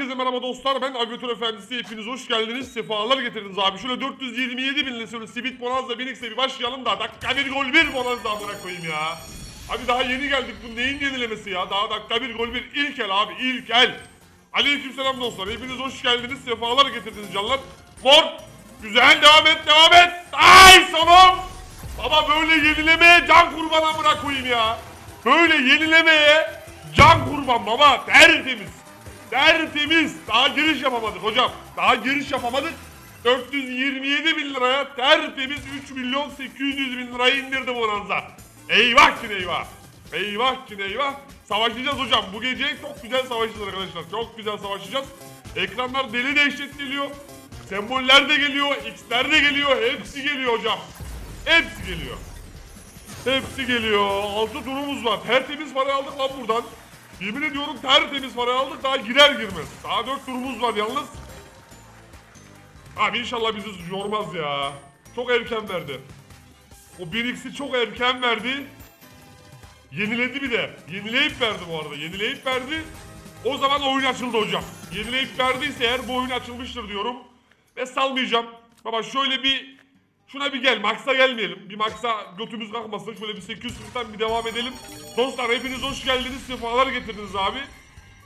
Herkese merhaba dostlar ben Aviatör Efendisi. Hepiniz hoş geldiniz sefalar getirdiniz abi. Şöyle 427 binle şöyle Sivit Bonanza Binix'e bir başlayalım da dakika bir gol bir Bonanza amına koyayım ya. Abi daha yeni geldik bu neyin yenilemesi ya? Daha dakika bir gol bir ilk el abi ilk el Aleykümselam dostlar hepiniz hoş geldiniz sefalar getirdiniz canlar. Mor güzel devam et devam et. Ay sonum. Baba böyle yenilemeye can kurban amına koyayım ya. Böyle yenilemeye can kurban baba tertemiz Tertemiz. Daha giriş yapamadık hocam. Daha giriş yapamadık. 427 bin liraya tertemiz 3 milyon 800 bin lirayı indirdi Bonanza. Eyvah ki eyvah. Eyvah ki eyvah. Savaşacağız hocam. Bu gece çok güzel savaşacağız arkadaşlar. Çok güzel savaşacağız. Ekranlar deli dehşet geliyor. Semboller de geliyor. X'ler de geliyor. Hepsi geliyor hocam. Hepsi geliyor. Hepsi geliyor. 6 turumuz var. Tertemiz para aldık lan buradan. Yemin ediyorum tertemiz para aldık daha girer girmez. Daha 4 turumuz var yalnız. Abi inşallah bizi yormaz ya. Çok erken verdi. O 1x'i çok erken verdi. Yeniledi bir de. Yenileyip verdi bu arada. Yenileyip verdi. O zaman oyun açıldı hocam. Yenileyip verdiyse eğer bu oyun açılmıştır diyorum. Ve salmayacağım. Baba şöyle bir Şuna bir gel. Max'a gelmeyelim. Bir Max'a götümüz kalkmasın. Şöyle bir 840'tan bir devam edelim. Dostlar hepiniz hoş geldiniz. Sefalar getirdiniz abi.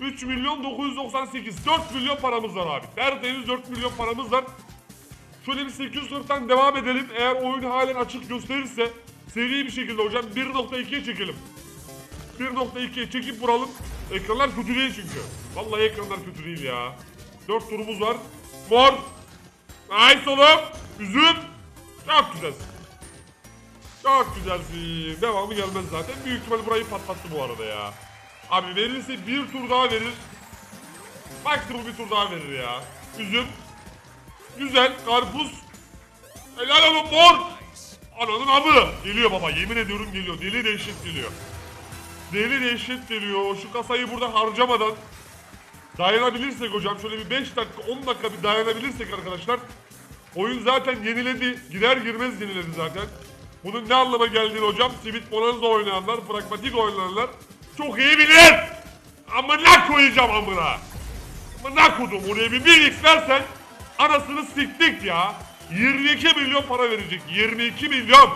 3 milyon 998. 4 milyon paramız var abi. Tertemiz 4 milyon paramız var. Şöyle bir 840'tan devam edelim. Eğer oyun halen açık gösterirse seri bir şekilde hocam 1.2'ye çekelim. 1.2'ye çekip vuralım. Ekranlar kötü değil çünkü. Vallahi ekranlar kötü değil ya. 4 turumuz var. Mor. Nice oğlum. Üzüm. Çok güzelsin. Çok güzelsin. Devamı gelmez zaten. Büyük ihtimal burayı patlattı bu arada ya. Abi verirse bir tur daha verir. Maksimum bir tur daha verir ya. Üzüm. Güzel. Karpuz. Helal olun mor. Ananın abı. Geliyor baba. Yemin ediyorum geliyor. Deli dehşet geliyor. Deli dehşet geliyor. Şu kasayı burada harcamadan dayanabilirsek hocam şöyle bir 5 dakika 10 dakika bir dayanabilirsek arkadaşlar Oyun zaten yeniledi. Girer girmez yeniledi zaten. Bunun ne anlama geldiğini hocam Sivit Bonanza oynayanlar, pragmatik oynayanlar çok iyi bilir. Amına koyacağım amına. Amına kodum oraya bir 1x versen anasını siktik ya. 22 milyon para verecek. 22 milyon.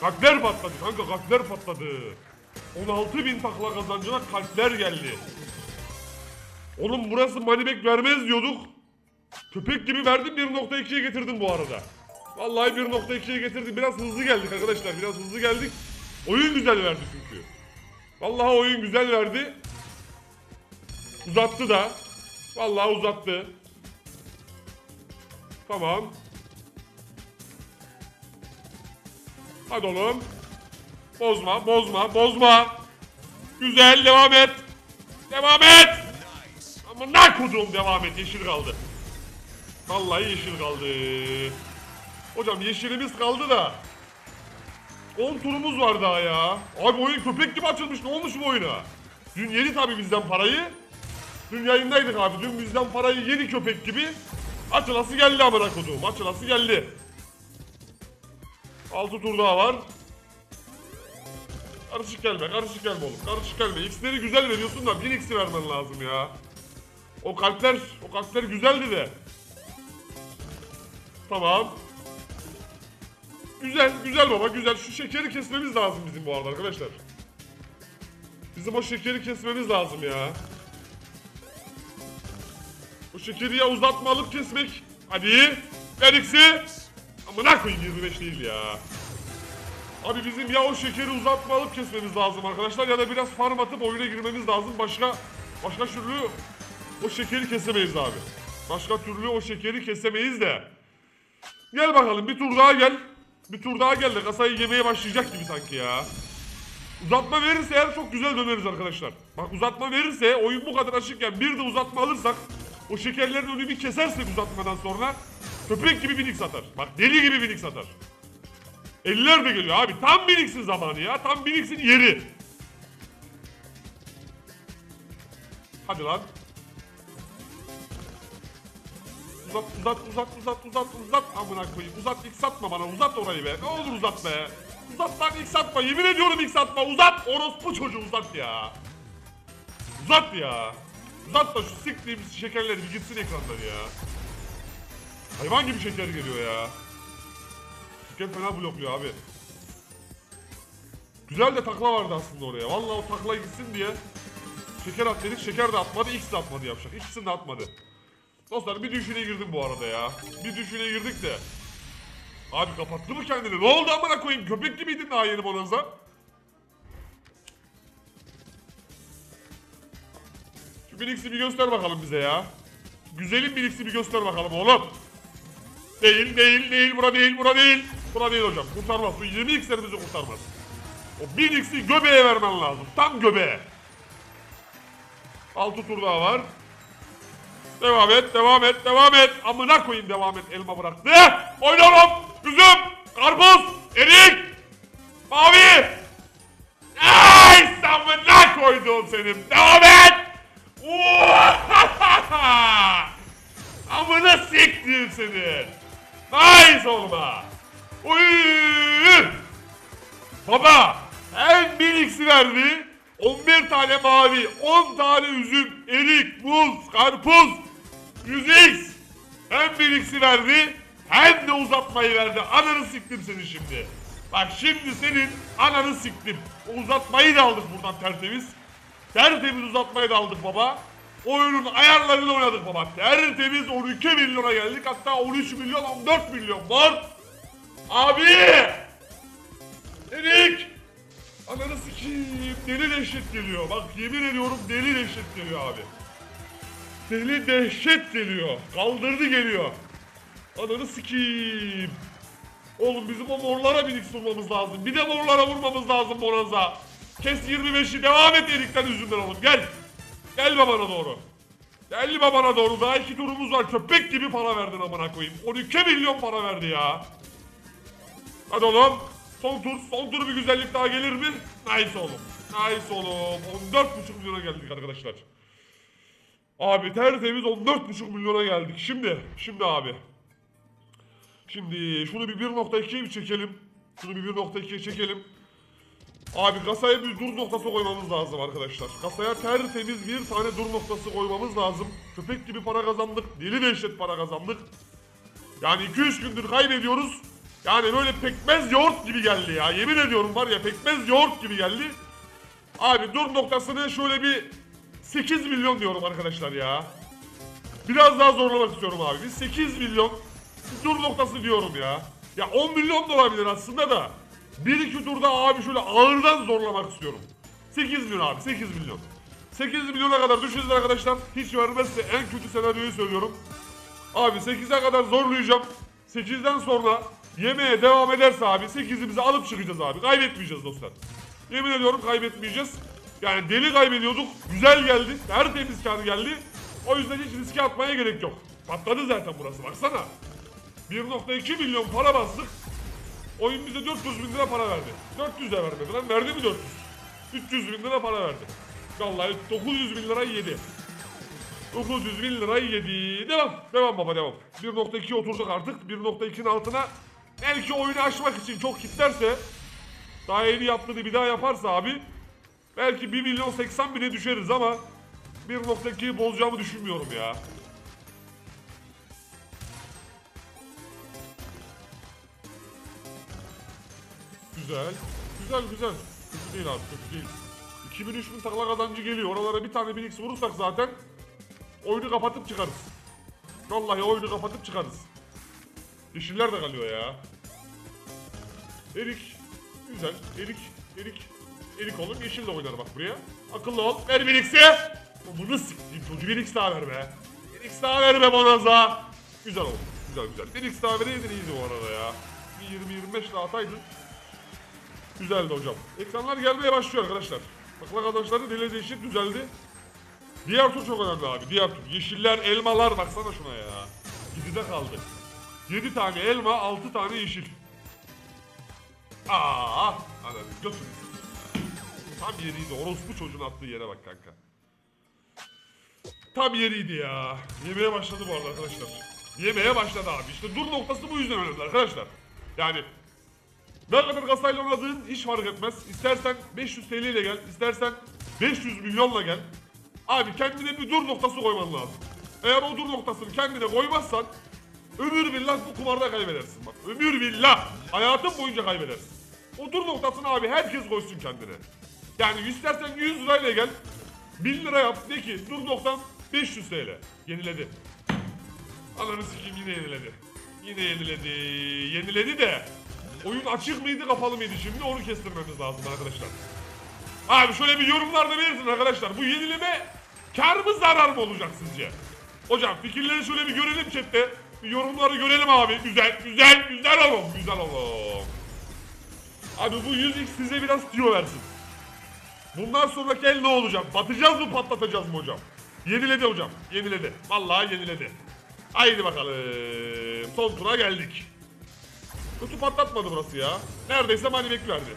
Kalpler patladı kanka kalpler patladı. 16 bin takla kazancına kalpler geldi. Oğlum burası moneyback vermez diyorduk. Köpek gibi verdim 1.2'ye getirdim bu arada. Vallahi 1.2'ye getirdim. Biraz hızlı geldik arkadaşlar. Biraz hızlı geldik. Oyun güzel verdi çünkü. Vallahi oyun güzel verdi. Uzattı da. Vallahi uzattı. Tamam. Hadi oğlum. Bozma, bozma, bozma. Güzel, devam et. Devam et. Ama ne kudum devam et. Yeşil kaldı. Vallahi yeşil kaldı. Hocam yeşilimiz kaldı da. 10 turumuz var daha ya. Abi oyun köpek gibi açılmış. Ne olmuş bu oyuna? Dün yedi tabii bizden parayı. Dün yayındaydık abi. Dün bizden parayı yedi köpek gibi. Açılası geldi amına koduğum. Açılası geldi. 6 tur daha var. Karışık gelme, karışık gelme oğlum. Karışık gelme. X'leri güzel veriyorsun da 1000x'i vermen lazım ya. O kalpler, o kalpler güzeldi de. Tamam. Güzel, güzel baba, güzel. Şu şekeri kesmemiz lazım bizim bu arada arkadaşlar. Bizim o şekeri kesmemiz lazım ya. O şekeri ya uzatma alıp kesmek. Hadi. Ver X'i. Amına koyayım 25 değil ya. Abi bizim ya o şekeri uzatma alıp kesmemiz lazım arkadaşlar ya da biraz farm atıp oyuna girmemiz lazım. Başka başka türlü o şekeri kesemeyiz abi. Başka türlü o şekeri kesemeyiz de. Gel bakalım bir tur daha gel. Bir tur daha gel de kasayı yemeye başlayacak gibi sanki ya. Uzatma verirse eğer çok güzel döneriz arkadaşlar. Bak uzatma verirse oyun bu kadar açıkken bir de uzatma alırsak o şekerlerin önünü kesersek uzatmadan sonra köpek gibi binik satar. Bak deli gibi binik satar. Eller de geliyor abi. Tam biniksin zamanı ya. Tam biniksin yeri. Hadi lan. Uzat uzat uzat uzat uzat uzat amına koyayım. Uzat ilk satma bana uzat orayı be. Ne olur uzat be. Uzat lan ilk satma. Yemin ediyorum ilk satma. Uzat. Orospu çocuğu uzat ya. Uzat ya. Uzat da şu siktiğim şekerleri bir gitsin ekrandan ya. Hayvan gibi şeker geliyor ya. Şeker fena blokluyor abi. Güzel de takla vardı aslında oraya. Vallahi o takla gitsin diye şeker at dedik. Şeker de atmadı, X de atmadı yapacak. İkisini de atmadı. Dostlar bir düşüne girdim bu arada ya. Bir düşüne girdik de. Abi kapattı mı kendini? Ne oldu amına koyayım? Köpek gibiydin daha yeni bonanza. Şu Binix'i bir göster bakalım bize ya. Güzelim Binix'i bir göster bakalım oğlum. Değil, değil, değil, bura değil, bura değil. Bura değil hocam. Kurtarmaz. Bu 20 x'lerimizi kurtarmaz. O 1000 x'i göbeğe vermen lazım. Tam göbeğe. 6 tur daha var. Devam et, devam et, devam et. Amına koyayım devam et. Elma bıraktı. Oynuyorum. Üzüm, karpuz, erik, mavi. Ay amına koydum senin. Devam et. Amına siktir senin. Nice olma. Uy. Baba hem bir x'i verdi 11 tane mavi 10 tane üzüm erik muz karpuz 100x hem bir x'i verdi hem de uzatmayı verdi. Ananı siktim seni şimdi. Bak şimdi senin ananı siktim. O uzatmayı da aldık buradan tertemiz. Tertemiz uzatmayı da aldık baba. Oyunun ayarlarını oynadık baba. Tertemiz 12 milyona geldik. Hatta 13 milyon 14 milyon var. Abi! Erik! Ananı sikeyim. Deli dehşet geliyor. Bak yemin ediyorum deli dehşet geliyor abi. Deli dehşet geliyor. Kaldırdı geliyor. Ananı sikeyim. Oğlum bizim o morlara bir vurmamız lazım. Bir de morlara vurmamız lazım Bonanza. Kes 25'i devam et Erik'ten üzümden oğlum gel. Gel babana doğru. Gel babana doğru. Daha iki turumuz var. Köpek gibi para verdin amına koyayım. 12 milyon para verdi ya. Hadi oğlum. Son tur, son tur bir güzellik daha gelir mi? Nice oğlum. Nice oğlum. 14,5 milyona geldik arkadaşlar. Abi tertemiz 14,5 milyona geldik. Şimdi, şimdi abi. Şimdi şunu bir 1.2'ye bir çekelim. Şunu bir 1.2'ye çekelim. Abi kasaya bir dur noktası koymamız lazım arkadaşlar. Kasaya tertemiz bir tane dur noktası koymamız lazım. Köpek gibi para kazandık. Deli dehşet para kazandık. Yani 200 gündür kaybediyoruz. Yani böyle pekmez yoğurt gibi geldi ya. Yemin ediyorum var ya pekmez yoğurt gibi geldi. Abi dur noktasını şöyle bir 8 milyon diyorum arkadaşlar ya. Biraz daha zorlamak istiyorum abi. Bir 8 milyon dur noktası diyorum ya. Ya 10 milyon da olabilir aslında da. Bir iki turda abi şöyle ağırdan zorlamak istiyorum. 8 milyon abi 8 milyon. 8 milyona kadar düşünün arkadaşlar. Hiç vermezse en kötü senaryoyu söylüyorum. Abi 8'e kadar zorlayacağım. 8'den sonra yemeğe devam ederse abi 8'imizi alıp çıkacağız abi. Kaybetmeyeceğiz dostlar. Yemin ediyorum kaybetmeyeceğiz. Yani deli kaybediyorduk. Güzel geldi. Tertemiz kar geldi. O yüzden hiç riske atmaya gerek yok. Patladı zaten burası baksana. 1.2 milyon para bastık. Oyun bize 400 bin lira para verdi. 400 de vermedi lan. Verdi mi 400? 300 bin lira para verdi. Vallahi 900 bin lirayı yedi. 900 bin lirayı yedi. Devam. Devam baba devam. 1.2 oturduk artık. 1.2'nin altına belki oyunu aşmak için çok kitlerse daha yeni yaptığını bir daha yaparsa abi belki 1 milyon 80 bine düşeriz ama 1.2'yi bozacağımı düşünmüyorum ya. Güzel. Güzel güzel. Kötü değil abi kötü değil. 2003 bin takla kazancı geliyor. Oralara bir tane 1x vurursak zaten oyunu kapatıp çıkarız. Vallahi oyunu kapatıp çıkarız. Yeşiller de kalıyor ya. Erik. Güzel. Erik. Erik. Erik oğlum yeşil de oynar bak buraya. Akıllı ol. Ver 1x'i. Bunu sikeyim çocuğu 1x daha ver be. 1x daha ver be bonaza. Güzel oldu. Güzel güzel. 1x daha vereydin iyiydi bu arada ya. Bir 20-25 daha ataydın. Güzeldi hocam. Ekranlar gelmeye başlıyor arkadaşlar. Bakla kazançları deli değişik düzeldi. Diğer tur çok önemli abi. Diğer tur. Yeşiller, elmalar baksana şuna ya. 7'de kaldı. 7 tane elma, 6 tane yeşil. Aa, ananı götür. Tam yeriydi. Orospu çocuğun attığı yere bak kanka. Tam yeriydi ya. Yemeye başladı bu arada arkadaşlar. Yemeye başladı abi. İşte dur noktası bu yüzden önemli arkadaşlar. Yani ne kadar kasayla oynadığın hiç fark etmez. İstersen 500 TL ile gel, istersen 500 milyonla gel. Abi kendine bir dur noktası koyman lazım. Eğer o dur noktasını kendine koymazsan ömür billah bu kumarda kaybedersin bak. Ömür billah. Hayatın boyunca kaybedersin. O dur noktasını abi herkes koysun kendine. Yani istersen 100 lirayla gel. 1000 lira yap de ki dur noktam 500 TL. Yeniledi. Ananı sikeyim yine yeniledi. Yine yeniledi. Yeniledi de oyun açık mıydı kapalı mıydı şimdi onu kestirmemiz lazım arkadaşlar. Abi şöyle bir yorumlarda belirtin arkadaşlar. Bu yenileme kar mı zarar mı olacak sizce? Hocam fikirleri şöyle bir görelim chatte. Bir yorumları görelim abi. Güzel, güzel, güzel oğlum. Güzel oğlum. Abi bu 100x size biraz tüyo versin. Bundan sonraki el ne olacak? Batacağız mı patlatacağız mı hocam? Yeniledi hocam. Yeniledi. Vallahi yeniledi. Haydi bakalım. Son tura geldik. Kötü patlatmadı burası ya. Neredeyse back verdi.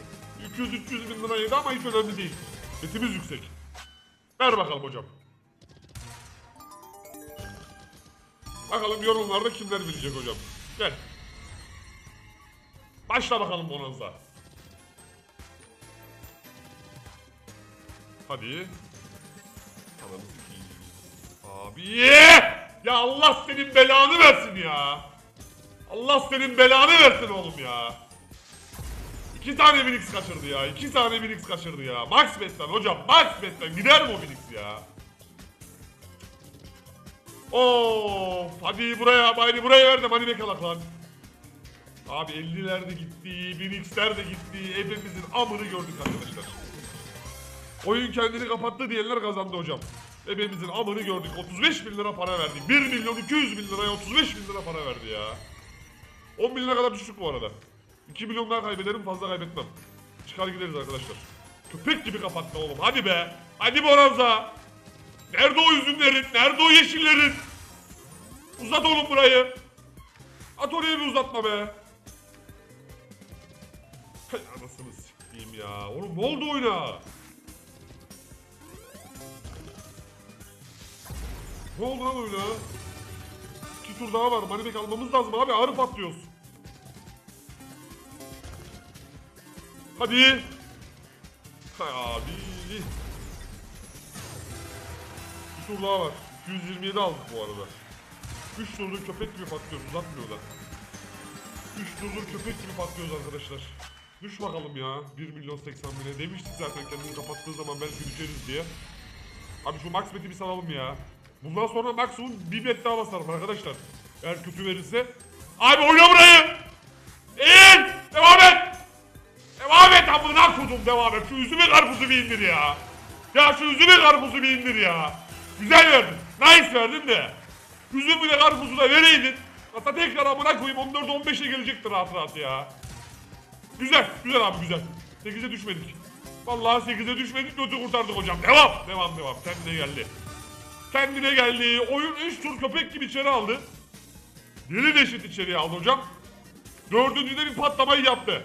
200-300 bin lira yedi ama hiç önemli değil. Betimiz yüksek. Ver bakalım hocam. Bakalım yorumlarda kimler bilecek hocam. Gel. Başla bakalım bonanza. Hadi. Abi. Ya Allah senin belanı versin ya. Allah senin belanı versin oğlum ya. İki tane Minix kaçırdı ya. iki tane Minix kaçırdı ya. Max Bet'ten hocam. Max Bet'ten gider mi o Minix ya? Of. Hadi buraya. Hadi buraya verdim. Hadi bekalak lan. Abi 50'ler de gitti. Minix'ler de gitti. Hepimizin amını gördük arkadaşlar. Oyun kendini kapattı diyenler kazandı hocam. Hepimizin amını gördük. 35 bin lira para verdik. 1 milyon 200 bin liraya 35 bin lira para verdi ya. 10 bin lira kadar düştük bu arada. 2 milyon daha kaybederim fazla kaybetmem. Çıkar gideriz arkadaşlar. Köpek gibi kapattı oğlum. Hadi be. Hadi Boranza. Nerede o üzümlerin? Nerede o yeşillerin? Uzat oğlum burayı. At oraya bir uzatma be. Hay anasını sikeyim ya. Oğlum ne oldu oyuna? Ne oldu lan öyle? İki tur daha var. Manibek almamız lazım abi. Ağrı patlıyoruz. Hadi. Hay abi. Bir tur daha var. 227 aldık bu arada. 3 turdur köpek gibi patlıyoruz. Uzatmıyorlar. 3 turdur köpek gibi patlıyoruz arkadaşlar. Düş bakalım ya. 1 milyon 80 bine. Demiştik zaten kendini kapattığı zaman belki düşeriz diye. Abi şu max beti bir salalım ya. Bundan sonra maksimum bir bet daha basarım arkadaşlar. Eğer kötü verirse. Abi oyna burayı. İn. Devam et. Devam et amına kodum devam et. Şu üzümü karpuzu bir indir ya. Ya şu üzümü karpuzu bir indir ya. Güzel verdin. Nice verdin de. Üzümü de karpuzu da vereydin. Hatta tekrar amına koyayım 14-15'e gelecektir rahat rahat ya. Güzel, güzel abi güzel. 8'e düşmedik. Vallahi 8'e düşmedik, kötü kurtardık hocam. Devam, devam, devam. Kendine geldi. Kendine geldi. Oyun 3 tur köpek gibi içeri aldı. Deli deşit içeriye aldı hocam. Dördüncüde bir patlamayı yaptı.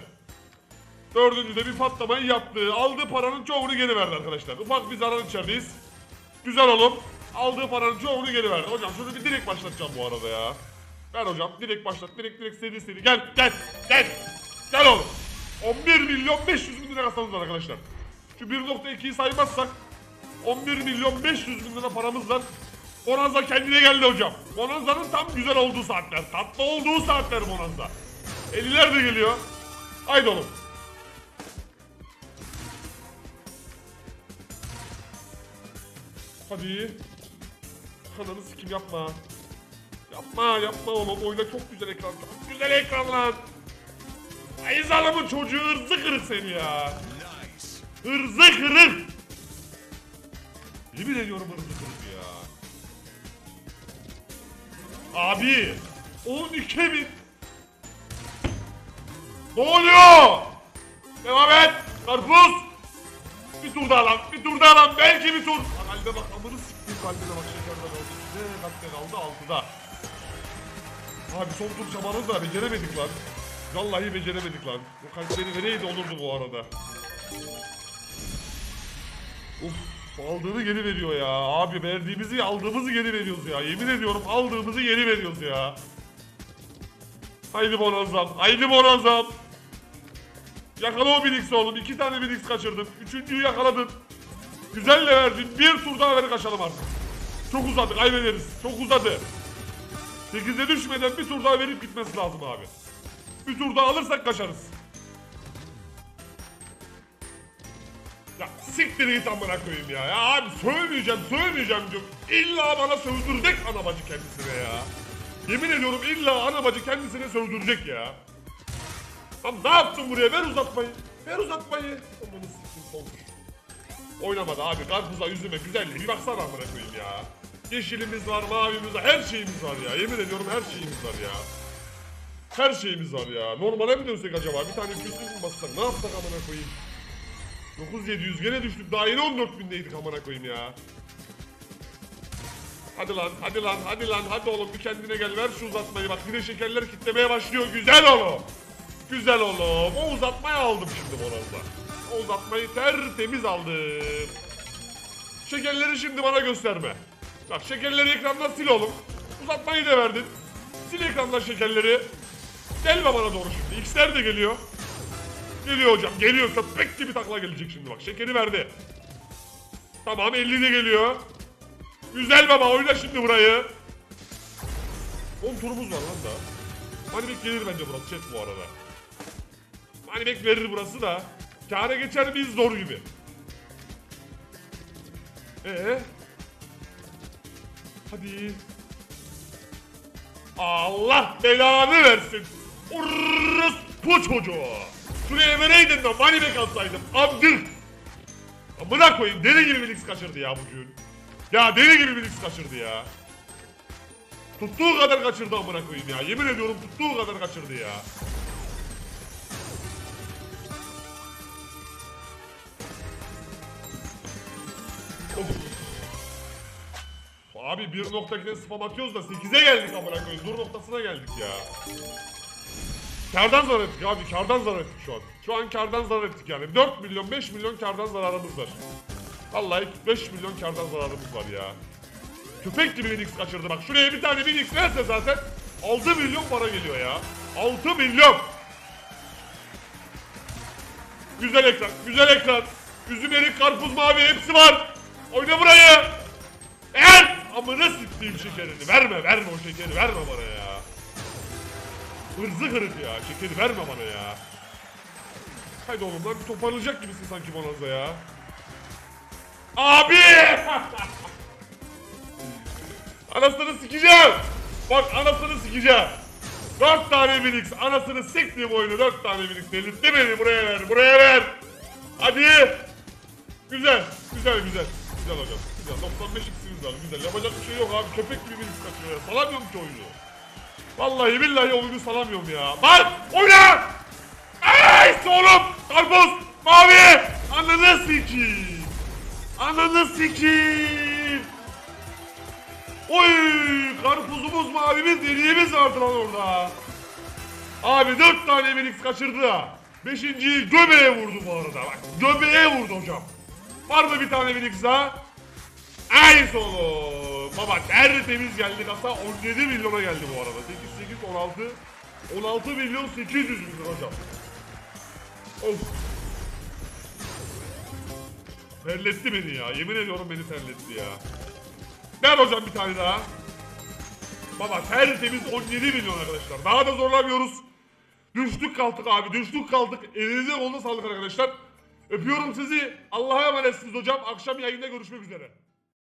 Dördüncüde bir patlamayı yaptı. Aldığı paranın çoğunu geri verdi arkadaşlar. Ufak bir zarar içerideyiz. Güzel oğlum. Aldığı paranın çoğunu geri verdi. Hocam şunu bir direkt başlatacağım bu arada ya. Ver hocam direkt başlat. Direkt direkt seri seri. Gel gel gel. Gel oğlum. 11 milyon 500 bin lira kasamız arkadaşlar. Şu 1.2'yi saymazsak 11 milyon 500 bin lira paramız var. Bonanza kendine geldi hocam. Bonanza'nın tam güzel olduğu saatler. Tatlı olduğu saatler Bonanza. 50'ler de geliyor. Haydi oğlum. Hadi. Kananı sikim yapma. Yapma yapma oğlum. Oyna çok güzel ekran. Çok güzel ekran lan. Ay zalımın çocuğu hırzı kırık seni ya. Hırzı kırık. Yemin ediyorum hırzı kırık ya. Abi. 12 bin. Ne oluyor? Devam et. Karpuz. Bir tur daha lan. Bir tur daha lan. Belki bir tur. Lan halde bak amını siktir kalbine bak şekerden oldu. Ne kalpten aldı altıda. Abi son tur çabanız da beceremedik lan. Vallahi beceremedik lan. O kalpleri vereydi olurdu bu arada. Uf Aldığını geri veriyor ya. Abi verdiğimizi aldığımızı geri veriyoruz ya. Yemin ediyorum aldığımızı geri veriyoruz ya. Haydi bonanzam. Haydi bonanzam. Yakala o Binix oğlum. İki tane Binix kaçırdın. Üçüncüyü yakaladın. Güzel de verdin. Bir tur daha verip kaçalım artık. Çok uzadı. Kaybederiz. Çok uzadı. 8'e düşmeden bir tur daha verip gitmesi lazım abi. Bir tur daha alırsak kaçarız. Siktir git amına koyayım ya. Ya abi sövmeyeceğim, sövmeyeceğim diyorum. İlla bana sövdürecek anabacı kendisine ya. Yemin ediyorum illa anabacı kendisine sövdürecek ya. Lan ne yaptın buraya? Ver uzatmayı. Ver uzatmayı. Amanı siktir solmuş. Oynamadı abi. Karpuza, üzüme, güzelliğe bir baksana amına koyayım ya. Yeşilimiz var, mavimiz var, her şeyimiz var ya. Yemin ediyorum her şeyimiz var ya. Her şeyimiz var ya. Normale mi dönsek acaba? Bir tane küstüm bassak ne yapsak amına koyayım? 9700 gene düştük. Daha yeni 14000'deydik amına koyayım ya. Hadi lan, hadi lan, hadi lan, hadi oğlum bir kendine gel ver şu uzatmayı bak yine şekerler kitlemeye başlıyor güzel oğlum. Güzel oğlum o uzatmayı aldım şimdi Bonoz'da. O uzatmayı tertemiz aldım. Şekerleri şimdi bana gösterme. Bak şekerleri ekrandan sil oğlum. Uzatmayı da verdin. Sil ekrandan şekerleri. Gelme bana doğru şimdi. X'ler de geliyor. Geliyor hocam geliyor köpek gibi takla gelecek şimdi bak şekeri verdi. Tamam 50 de geliyor. Güzel baba oyna şimdi burayı. 10 turumuz var lan da. Manibek gelir bence burası chat bu arada. Manibek verir burası da. Kâra geçer miyiz zor gibi. Ee? Hadi. Allah belanı versin. Orospu çocuğu. Şuraya vereydin de manibek atsaydım. Abdül. Amına koyayım deli gibi Bilix kaçırdı ya bugün. Ya deli gibi Bilix kaçırdı ya. Tuttuğu kadar kaçırdı amına koyayım ya. Yemin ediyorum tuttuğu kadar kaçırdı ya. Abi bir noktakine spam atıyoruz da 8'e geldik amına koyayım. Dur noktasına geldik ya. Kardan zarar ettik abi. Kardan zarar ettik şu an. Şu an kardan zarar ettik yani. 4 milyon 5 milyon kardan zararımız var. Vallahi 5 milyon kardan zararımız var ya. Köpek gibi bir X kaçırdı bak. Şuraya bir tane bir X verse zaten 6 milyon para geliyor ya. 6 milyon. Güzel ekran, güzel ekran. Üzüm erik, karpuz, mavi hepsi var. Oyna burayı. Eğer amına siktiğim şekerini verme, verme o şekeri verme bana ya. Hırzı kırık ya, şekeri verme bana ya. Haydi oğlum lan bir toparlayacak gibisin sanki Bonanza ya. Abi! Anasını sikeceğim. Bak anasını sikeceğim. Dört tane Minix. Anasını siktiğim oyunu dört tane Minix. Delirtti beni. Buraya ver. Buraya ver. Hadi. Güzel. Güzel güzel. Güzel hocam. Güzel. 95 x'imiz var. Güzel. Yapacak bir şey yok abi. Köpek gibi Minix kaçıyor ya. Salamıyorum ki oyunu. Vallahi billahi oyunu salamıyorum ya. Bak! Oyna! Ay oğlum! Karpuz! Mavi! Ananı sikeyim! Ananı sikeyim! Oy! Karpuzumuz mavimiz dediğimiz vardı lan orada. Abi dört tane Minix kaçırdı ha. Beşinciyi göbeğe vurdu bu arada. Bak göbeğe vurdu hocam. Var mı bir tane Minix daha? Ay solo. Baba tertemiz geldi kasa 17 milyona geldi bu arada. 8 8 16 16 milyon 800 bin lira hocam. Of. Terletti beni ya. Yemin ediyorum beni terletti ya. Ver hocam bir tane daha. Baba tertemiz 17 milyon arkadaşlar. Daha da zorlamıyoruz. Düştük kaldık abi. Düştük kaldık. Elinize koluna sağlık arkadaşlar. Öpüyorum sizi. Allah'a emanetsiniz hocam. Akşam yayında görüşmek üzere.